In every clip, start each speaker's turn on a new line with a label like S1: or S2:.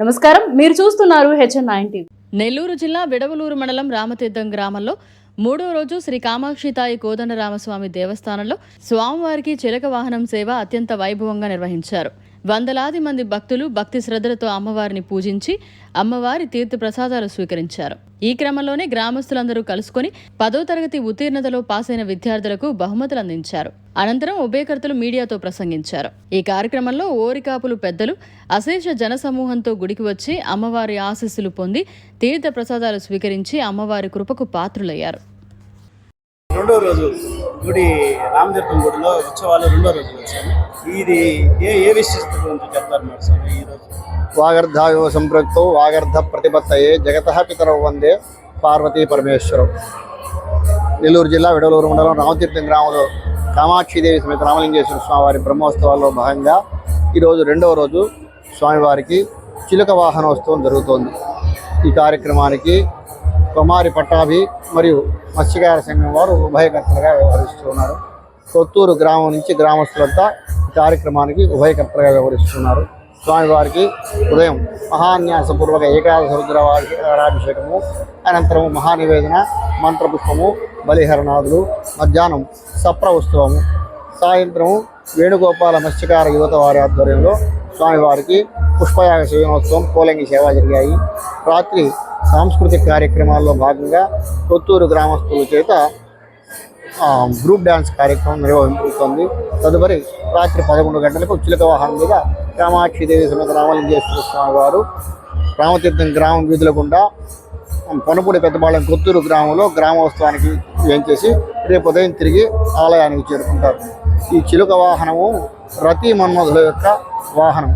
S1: నమస్కారం. మీరు చూస్తున్నారు హెచ్ఎన్ నైన్ టీవీ
S2: నెల్లూరు జిల్లా విడవలూరు మండలం రామతీర్థం గ్రామంలో మూడో రోజు శ్రీ కామాక్షితాయి కోదండరామస్వామి దేవస్థానంలో స్వామివారికి చిలక వాహనం సేవ అత్యంత వైభవంగా నిర్వహించారు. వందలాది మంది భక్తులు భక్తి శ్రద్ధలతో అమ్మవారిని పూజించి అమ్మవారి తీర్థ ప్రసాదాలు స్వీకరించారు. ఈ క్రమంలోనే గ్రామస్తులందరూ కలుసుకొని పదో తరగతి ఉత్తీర్ణతలో పాస్ అయిన విద్యార్థులకు బహుమతులు అందించారు. అనంతరం ఉభయకర్తలు మీడియాతో ప్రసంగించారు. ఈ కార్యక్రమంలో ఓరికాపులు పెద్దలు అశేష జనసమూహంతో గుడికి వచ్చి అమ్మవారి ఆశీస్సులు పొంది తీర్థ ప్రసాదాలు స్వీకరించి అమ్మవారి కృపకు పాత్రులయ్యారు.
S3: రెండో రోజు గుడి రామతీర్థం గుడిలో ఉత్సవాలు రెండో రోజు వచ్చాము ఇది ఏ ఏ విశిష్టత గురించి చెప్తారు మరి సార్ ఈరోజు రోజు?
S4: వాగర్ధాయో సంపృక్తౌ వాగర్ధ ప్రతిపత్తయే జగత పితరవు వందే పార్వతీ పరమేశ్వరం. నెల్లూరు జిల్లా విడలూరు మండలం రామతీర్థం గ్రామంలో కామాక్షిదేవి సమేత రామలింగేశ్వర స్వామివారి బ్రహ్మోత్సవాల్లో భాగంగా ఈరోజు రెండవ రోజు స్వామివారికి చిలుక వాహనోత్సవం జరుగుతోంది. ఈ కార్యక్రమానికి కుమారి పట్టాభి మరియు మత్స్యకార సంఘం వారు ఉభయకర్తలుగా వ్యవహరిస్తున్నారు కొత్తూరు గ్రామం నుంచి గ్రామస్తులంతా కార్యక్రమానికి ఉభయకర్తలుగా వ్యవహరిస్తున్నారు. స్వామివారికి ఉదయం మహాన్యాసపూర్వక ఏకాదశ రుద్రాభిషేకము అనంతరం మహానివేదన మంత్రపుష్పము బలిహరణాదులు మధ్యాహ్నం సప్ర ఉత్సవము సాయంత్రం వేణుగోపాల మత్స్యకార యువత వారి ఆధ్వర్యంలో స్వామివారికి పుష్పయాగ సేవనోత్సవం పోలంగి సేవ జరిగాయి. రాత్రి సాంస్కృతిక కార్యక్రమాల్లో భాగంగా కొత్తూరు గ్రామస్తుల చేత గ్రూప్ డ్యాన్స్ కార్యక్రమం నిర్వహించబడుతోంది తదుపరి రాత్రి పదకొండు గంటలకు చిలక వాహనం మీద కామాక్షిదేవి సమేత రామలింగేశ్వర స్వామి వారు రామతీర్థం గ్రామం వీధుల గుండా పొనపూడి పెద్దపాళెం కొత్తూరు గ్రామంలో గ్రామోత్సవానికి వేయించేసి రేపు ఉదయం తిరిగి ఆలయానికి చేరుకుంటారు. ఈ చిలుక వాహనము రతి మన్మధుల యొక్క వాహనం.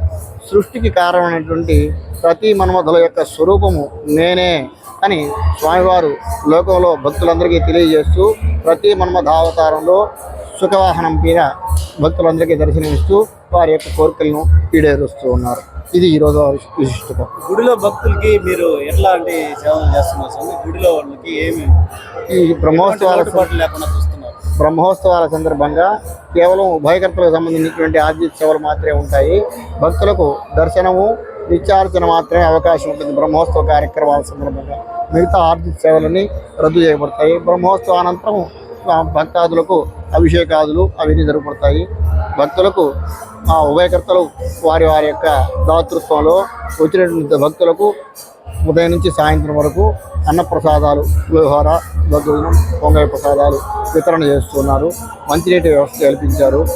S4: సృష్టికి కారణమైనటువంటి ప్రతి మన్మధుల యొక్క స్వరూపము నేనే అని స్వామివారు లోకంలో భక్తులందరికీ తెలియజేస్తూ ప్రతి మన్మధావతారంలో సుఖవాహనం మీద భక్తులందరికీ దర్శనమిస్తూ వారి యొక్క కోరికలను ఈడేరుస్తూ ఉన్నారు. ఇది ఈరోజు విశిష్టత.
S3: గుడిలో భక్తులకి మీరు ఎట్లాంటి సేవలు చేస్తున్నారు స్వామి? గుడిలో వాళ్ళకి ఏమి
S4: ఈ బ్రహ్మోత్సవాల
S3: లేకుండా చూస్తున్నారు?
S4: బ్రహ్మోత్సవాల సందర్భంగా కేవలం ఉభయకర్తలకు సంబంధించినటువంటి ఆర్జిత సేవలు మాత్రమే ఉంటాయి. భక్తులకు దర్శనము నిత్యార్చన మాత్రమే అవకాశం ఉంటుంది. బ్రహ్మోత్సవ కార్యక్రమాల సందర్భంగా మిగతా ఆర్థిక సేవలని రద్దు చేయబడతాయి. బ్రహ్మోత్సవ అనంతరం భక్తాదులకు అభిషేకాదులు అవన్నీ జరగబడతాయి. భక్తులకు ఆ ఉభయకర్తలు వారి వారి యొక్క దాతృత్వంలో వచ్చినటువంటి భక్తులకు ఉదయం నుంచి సాయంత్రం వరకు అన్నప్రసాదాలు పులిహోర భోజనం పొంగల్ ప్రసాదాలు వితరణ చేస్తున్నారు. మంచినీటి వ్యవస్థ కల్పించారు.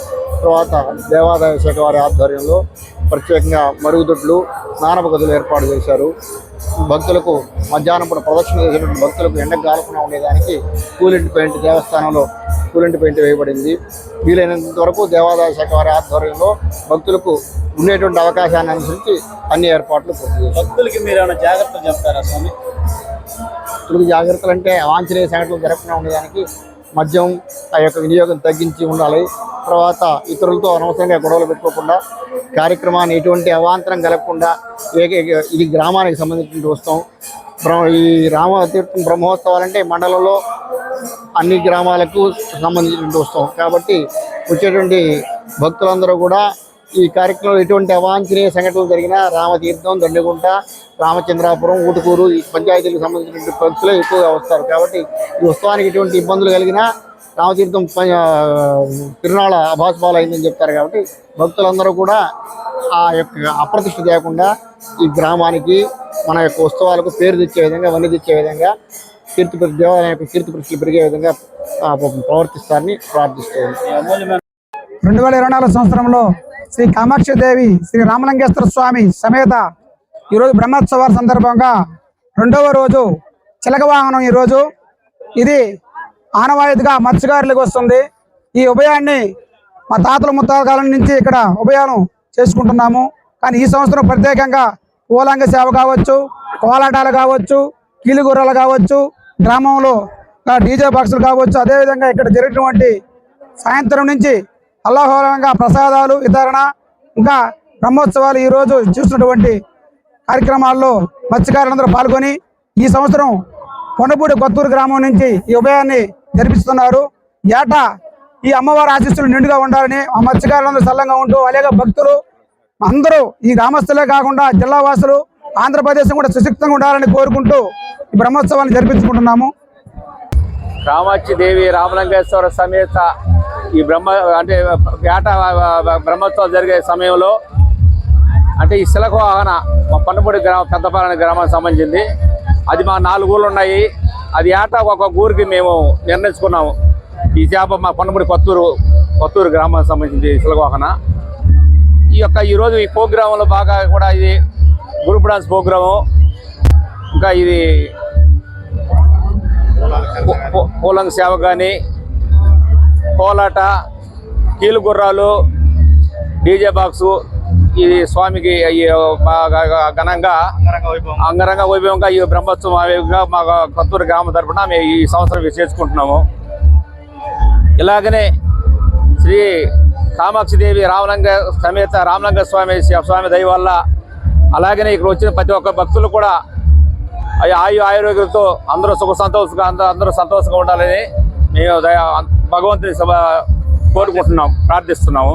S4: తర్వాత దేవాదాయ శాఖ వారి ఆధ్వర్యంలో ప్రత్యేకంగా మరుగుదొడ్లు స్నానప గదులు ఏర్పాటు చేశారు. భక్తులకు మధ్యాహ్నం పూట ప్రదక్షిణ చేసేటువంటి భక్తులకు ఎండకు కాలకుండా ఉండేదానికి కూలింటి పెయింట్ దేవస్థానంలో కూలింటి పెయింట్ వేయబడింది. వీలైనంత వరకు దేవాదాయ శాఖ వారి ఆధ్వర్యంలో భక్తులకు ఉండేటువంటి అవకాశాన్ని అనుసరించి అన్ని ఏర్పాట్లు పూర్తి
S3: భక్తులకి మీరు ఏమైనా జాగ్రత్తలు చెప్తారా స్వామి?
S4: తెలుగు జాగ్రత్తలు అంటే అవాంఛనీయ సంఘటనలు జరగకుండా ఉండడానికి మద్యం ఆ యొక్క వినియోగం తగ్గించి ఉండాలి. తర్వాత ఇతరులతో అనవసరంగా గొడవలు పెట్టుకోకుండా కార్యక్రమాన్ని ఎటువంటి అవాంతరం కలగకుండా ఇది గ్రామానికి సంబంధించిన వస్తాం రామ తీర్థం రామతీర్థం బ్రహ్మోత్సవాలంటే మండలంలో అన్ని గ్రామాలకు సంబంధించినటువంటి వస్తాం కాబట్టి వచ్చేటువంటి భక్తులందరూ కూడా ఈ కార్యక్రమంలో ఎటువంటి అవాంఛనీయ సంఘటనలు జరిగినా రామతీర్థం దండగుంట రామచంద్రాపురం ఊటుకూరు ఈ పంచాయతీలకు సంబంధించినటువంటి భక్తులే ఎక్కువగా వస్తారు. కాబట్టి ఈ ఉత్సవానికి ఎటువంటి ఇబ్బందులు కలిగినా రామతీర్థం ప- తిరునాళ అభాసుపాలు అయిందని చెప్తారు కాబట్టి భక్తులందరూ కూడా ఆ యొక్క అప్రతిష్ట చేయకుండా ఈ గ్రామానికి మన యొక్క ఉత్సవాలకు పేరు తెచ్చే విధంగా వన్నీ తెచ్చే విధంగా కీర్తి దేవాలయం యొక్క కీర్తి ప్రతిష్టలు పెరిగే విధంగా ప్రవర్తిస్తారని
S3: ప్రార్థిస్తుంది
S5: రెండు వేల ఇరవై నాలుగు సంవత్సరంలో శ్రీ కామాక్షి దేవి శ్రీ రామలింగేశ్వర స్వామి సమేత ఈరోజు బ్రహ్మోత్సవాల సందర్భంగా రెండవ రోజు చిలక వాహనం ఈరోజు. ఇది ఆనవాయితీగా మత్స్యకారులకు వస్తుంది. ఈ ఉభయాన్ని మా తాతల ముత్తాల కాలం నుంచి ఇక్కడ ఉభయాన్ని చేసుకుంటున్నాము. కానీ ఈ సంవత్సరం ప్రత్యేకంగా పూలంగ సేవ కావచ్చు కోలాటాలు కావచ్చు కీలుగుర్రలు కావచ్చు గ్రామంలో డీజే బాక్సులు కావచ్చు. అదేవిధంగా ఇక్కడ జరిగినటువంటి సాయంత్రం నుంచి అల్లాహోరంగా ప్రసాదాలు వితరణ ఇంకా బ్రహ్మోత్సవాలు ఈరోజు చూసినటువంటి కార్యక్రమాల్లో మత్స్యకారులందరూ పాల్గొని ఈ సంవత్సరం కొండపూడి కొత్తూరు గ్రామం నుంచి ఈ ఉభయాన్ని జరిపిస్తున్నారు. ఏటా ఈ అమ్మవారి ఆశీస్సులు నిండుగా ఉండాలని ఆ మత్స్యకారులందరూ సల్లంగా ఉంటూ అలాగే భక్తులు అందరూ ఈ గ్రామస్తులే కాకుండా జిల్లా వాసులు ఆంధ్రప్రదేశ్ కూడా సుశక్తంగా ఉండాలని కోరుకుంటూ ఈ బ్రహ్మోత్సవాన్ని జరిపించుకుంటున్నాము.
S6: కామాక్షి దేవి రామలింగేశ్వర సమేత ఈ బ్రహ్మ అంటే వేట బ్రహ్మోత్సవం జరిగే సమయంలో అంటే ఈ శిలకు మా పన్నుపూడి గ్రామ పెద్దపాలెం గ్రామానికి సంబంధించింది. అది మా నాలుగు ఊళ్ళు ఉన్నాయి. అది ఏటా ఒక ఊరికి మేము నిర్ణయించుకున్నాము. ఈ చేప మా పన్నుపూడి కొత్తూరు కొత్తూరు గ్రామానికి సంబంధించింది శిలకు ఈ యొక్క ఈరోజు ఈ ప్రోగ్రాంలో బాగా కూడా ఇది గ్రూప్ డాన్స్ ప్రోగ్రాము. ఇంకా ఇది పూలంగ సేవ కానీ కోలాట కీలు గుర్రాలు డీజే బాక్సు స్వామికి ఈ బాగా ఘనంగా అంగరంగ వైభవంగా ఈ బ్రహ్మోత్సవం వైభవంగా మా కొత్తూరు గ్రామం తరపున మేము ఈ సంవత్సరం చేసుకుంటున్నాము. ఇలాగనే శ్రీ కామాక్షిదేవి రామలింగ సమేత రామలింగ స్వామి స్వామి దయ వల్ల అలాగనే ఇక్కడ వచ్చిన ప్రతి ఒక్క భక్తులు కూడా ఆయు ఆరోగ్యంతో అందరూ సుఖ సంతోషంగా అందరూ అందరూ సంతోషంగా ఉండాలని మేము భగవంతుని సభ కోరుకుంటున్నాం ప్రార్థిస్తున్నాము.